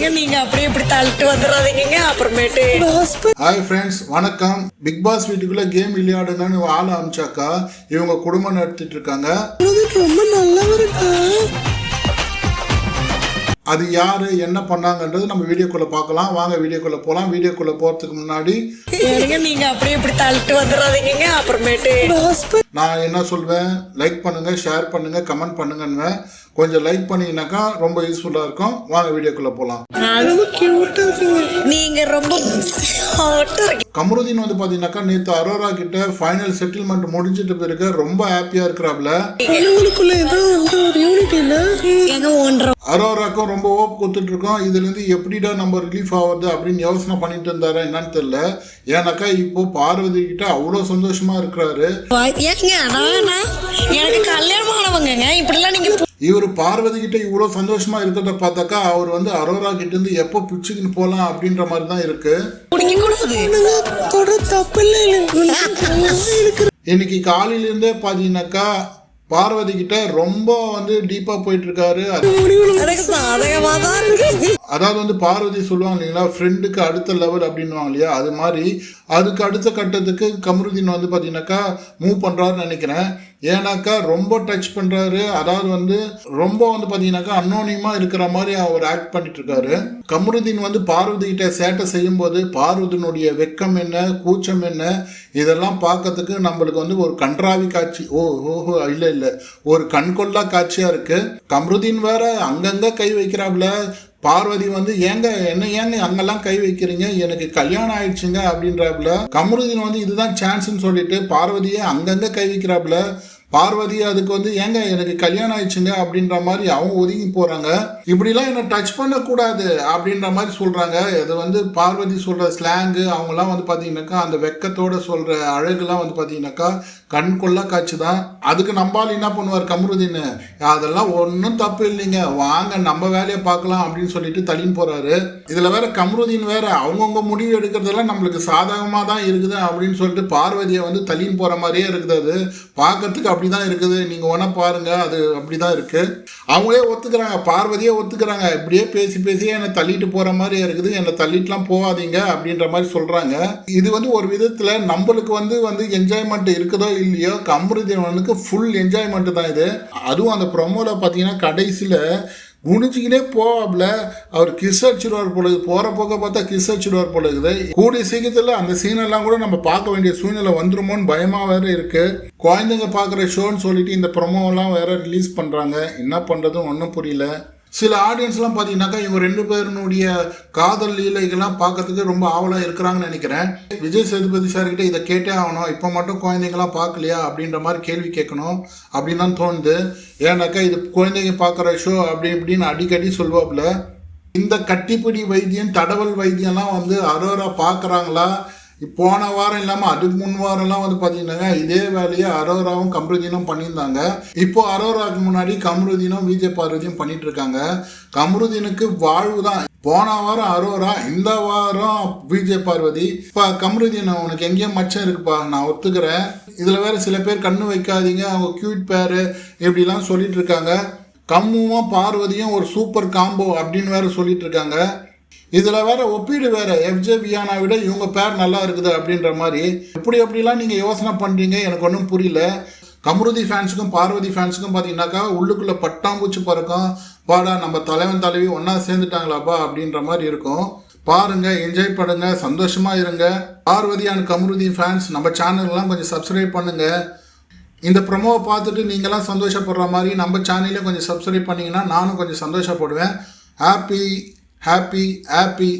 ஏங்க நீங்க அப்படியே இப்படி தள்ளிட்டு வந்துடாதீங்க அப்புறமேட்டு ஹாய் ஃப்ரெண்ட்ஸ் வணக்கம். பிக் பாஸ் வீட்டுக்குள்ள கேம் விளையாடுங்கன்னு ஆள் அமிச்சாக்கா இவங்க குடும்பம் நடத்திட்டு இருக்காங்க. ரொம்ப நல்லவருக்கா அது யாரு என்ன பண்ணாங்கன்றது நம்ம வீடியோக்குள்ள பார்க்கலாம். வாங்க வீடியோக்குள்ள போலாம். வீடியோக்குள்ள போறதுக்கு முன்னாடி நீங்க அப்படியே இப்படி தள்ளிட்டு வந்துடாதீங்க அப்புறமேட்டு நான் என்ன சொல்வேன் லைக் பண்ணுங்க ஷேர் பண்ணுங்க கமெண்ட் பண்ணுங்கன்னு கொஞ்சம் லைக் பண்ணீங்கன்னாக்கா ரொம்ப யூஸ்ஃபுல்லா இருக்கும். வாங்க வீடியோக்குள்ள போலாம். ரொம்ப கியூட்டா இருக்குங்க நீங்க ரொம்ப கமருதீன் வந்து பாத்தீங்கன்னாக்கா நேத்து அரோரா கிட்ட ஃபைனல் செட்டில்மெண்ட் முடிஞ்சிட்டு பிறகு ரொம்ப ஹாப்பியா இருக்கிறாப்ல. அரோராக்கும் ரொம்ப ஓப் கொடுத்துட்டு இருக்கோம். இதுல இருந்து எப்படிடா நம்ம ரிலீஃப் ஆகுறது அப்படின்னு யோசனை பண்ணிட்டு இருந்தாரா என்னன்னு தெரியல. ஏன்னாக்கா இப்போ பார்வதி கிட்ட அவ்வளோ சந்தோஷமா இருக்கிறாரு. எனக்கு கல்யாணம் ஆனவங்கங்க. இப்படிலாம் நீங்க இவர் பார்வதி கிட்ட இவ்வளோ சந்தோஷமா இருக்கிறத பார்த்தாக்கா அவர் வந்து அரோரா கிட்ட இருந்து எப்போ பிச்சுக்கின்னு போகலாம் அப்படின்ற மாதிரி தான் இருக்கு. இன்னைக்கு காலையில இருந்தே பார்த்தீங்கன்னாக்கா பார்வதி கிட்ட ரொம்ப வந்து டீப்பா போயிட்டு இருக்காரு அது- அதாவது வந்து பார்வதி சொல்லுவாங்க இல்லைங்களா ஃப்ரெண்டுக்கு அடுத்த லெவல் அப்படின்வாங்க இல்லையா? அது மாதிரி அதுக்கு அடுத்த கட்டத்துக்கு கமருதீன் வந்து பார்த்தீங்கன்னாக்கா மூவ் பண்ணுறாருன்னு நினைக்கிறேன். ஏன்னாக்கா ரொம்ப டச் பண்ணுறாரு அதாவது வந்து ரொம்ப வந்து பார்த்தீங்கன்னாக்கா அன்னோனியமாக இருக்கிற மாதிரி அவர் ஆக்ட் பண்ணிட்டு இருக்காரு கமருதீன் வந்து பார்வதி கிட்ட சேட்டை செய்யும்போது பார்வதியினுடைய வெக்கம் என்ன கூச்சம் என்ன இதெல்லாம் பார்க்கறதுக்கு நம்மளுக்கு வந்து ஒரு கன்றாவி காட்சி. ஓ ஓஹோ இல்லை இல்லை. ஒரு கண்கொள்ளா காட்சியாக இருக்குது கமருதீன் வேற அங்கங்கே கை வைக்கிறாப்புல பார்வதி வந்து ஏங்க என்ன ஏங்க அங்கெல்லாம் கை வைக்கிறீங்க? எனக்கு கல்யாணம் ஆயிடுச்சுங்க அப்படின்றாப்புல. கமருதீன் வந்து இதுதான் சான்ஸ்ன்னு சொல்லிட்டு பார்வதியை அங்கங்க கை வைக்கிறாப்புல. பார்வதி அதுக்கு வந்து ஏங்க எனக்கு கல்யாணம் ஆயிடுச்சுங்க அப்படின்ற மாதிரி அவங்க ஒதுங்கி போறாங்க. இப்படிலாம் என்னை டச் பண்ணக்கூடாது அப்படின்ற மாதிரி சொல்றாங்க. இது வந்து பார்வதி சொல்ற ஸ்லாங்கு அவங்கலாம் வந்து பார்த்தீங்கன்னாக்கா அந்த வெக்கத்தோட சொல்ற அழகுலாம் வந்து பார்த்தீங்கன்னாக்கா கண் கொள்ள காட்சி தான். அதுக்கு நம்பால் என்ன பண்ணுவார் கமருதீன்? அதெல்லாம் ஒன்றும் தப்பு இல்லைங்க. வாங்க நம்ம வேலையை பார்க்கலாம் அப்படின்னு சொல்லிட்டு தள்ளின்னு போகிறாரு இதில் வேற கமருதீன் வேற. அவங்கவுங்க முடிவு எடுக்கிறதெல்லாம் நம்மளுக்கு சாதகமாக தான் இருக்குது அப்படின்னு சொல்லிட்டு பார்வதியை வந்து தள்ளின்னு போகிற மாதிரியே இருக்குது அது. பார்க்கறதுக்கு அப்படி தான் இருக்குது. நீங்கள் ஒன்றை பாருங்கள் அது அப்படி தான் இருக்குது அவங்களே ஒத்துக்கிறாங்க பார்வதியே ஒத்துக்கிறாங்க. இப்படியே பேசி பேசியே என்னை தள்ளிட்டு போகிற மாதிரி இருக்குது. என்னை தள்ளிட்டுலாம் போகாதீங்க அப்படின்ற மாதிரி சொல்கிறாங்க இது வந்து ஒரு விதத்தில் நம்மளுக்கு வந்து வந்து என்ஜாய்மெண்ட் இருக்குதோ இல்லையோ கமருதேவனுக்கு ஃபுல் என்ஜாய்மெண்ட் தான் இது. அதுவும் அந்த ப்ரொமோவில் பார்த்தீங்கன்னா கடைசியில் குனிஞ்சிக்கினே போவாப்ல. அவர் கிஸ் அடிச்சுடுவார் போல போகிற போக பார்த்தா கிஸ் அடிச்சுடுவார் போல இருக்குது. கூடிய சீக்கிரத்தில் அந்த சீனெல்லாம் கூட நம்ம பார்க்க வேண்டிய சூழ்நிலை வந்துருமோன்னு பயமாக வேற இருக்கு. குழந்தைங்க பார்க்குற ஷோன்னு சொல்லிட்டு இந்த ப்ரொமோலாம் வேற ரிலீஸ் பண்ணுறாங்க என்ன பண்ணுறதும் ஒன்றும் புரியல. சில ஆடியன்ஸ்லாம் பார்த்தீங்கன்னாக்கா இவங்க ரெண்டு பேருனுடைய காதல் லீலைகள்லாம் பார்க்கறதுக்கு ரொம்ப ஆவலாக இருக்கிறாங்கன்னு நினைக்கிறேன். விஜய் சேதுபதி சார்கிட்ட இதை கேட்டே ஆகணும். இப்போ மட்டும் குழந்தைங்களாம் பார்க்கலையா அப்படின்ற மாதிரி கேள்வி கேட்கணும் அப்படின்னு தான் தோணுது. ஏன்னாக்கா இது குழந்தைங்க பார்க்குற ஷோ அப்படி இப்படின்னு அடிக்கடி சொல்லுவாப்புல. இந்த கட்டிப்பிடி வைத்தியம் தடவல் வைத்தியம்லாம் வந்து அரோரா பார்க்குறாங்களா போன வாரம் இல்லாமல் அதுக்கு முன் வாரம்லாம் வந்து பார்த்தீங்கன்னாங்க இதே வேலையை அரோராவும் கமருதீனும் பண்ணியிருந்தாங்க. இப்போ அரோராவுக்கு முன்னாடி கமருதீனும் விஜய் பார்வதியும் பண்ணிட்டு இருக்காங்க கமருதீனுக்கு வாழ்வு தான் போன வாரம் அரோரா இந்த வாரம் விஜய் பார்வதி. இப்போ கமருதீன் உனக்கு எங்கேயும் மச்சம் இருக்குப்பா நான் ஒத்துக்கிறேன். இதில் வேற சில பேர் கண்ணு வைக்காதீங்க அவங்க கியூட் பேரு இப்படிலாம் சொல்லிட்டு இருக்காங்க கம்முவும் பார்வதியும் ஒரு சூப்பர் காம்போ அப்படின்னு வேற சொல்லிட்டு இருக்காங்க இதில் வேற ஒப்பீடு வேற. எஃப்ஜே வியானா விட இவங்க பேர் நல்லா இருக்குது அப்படின்ற மாதிரி. எப்படி எப்படிலாம் நீங்கள் யோசனை பண்ணுறீங்க எனக்கு ஒன்றும் புரியல. கமருதி ஃபேன்ஸுக்கும் பார்வதி ஃபேன்ஸுக்கும் பார்த்தீங்கன்னாக்கா உள்ளுக்குள்ளே பட்டாம்பூச்சி பறக்கும். பாடா நம்ம தலைவன் தலைவி ஒன்றா சேர்ந்துட்டாங்களாப்பா அப்படின்ற மாதிரி இருக்கும். பாருங்க என்ஜாய் பண்ணுங்க சந்தோஷமா இருங்க. பார்வதி அண்ட் கமருதி ஃபேன்ஸ் நம்ம சேனல்லாம் கொஞ்சம் சப்ஸ்கிரைப் பண்ணுங்க. இந்த ப்ரொமோவை பார்த்துட்டு நீங்களாம் சந்தோஷப்படுற மாதிரி நம்ம சேனலையும் கொஞ்சம் சப்ஸ்கிரைப் பண்ணிங்கன்னா நானும் கொஞ்சம் சந்தோஷப்படுவேன். Happy happy happy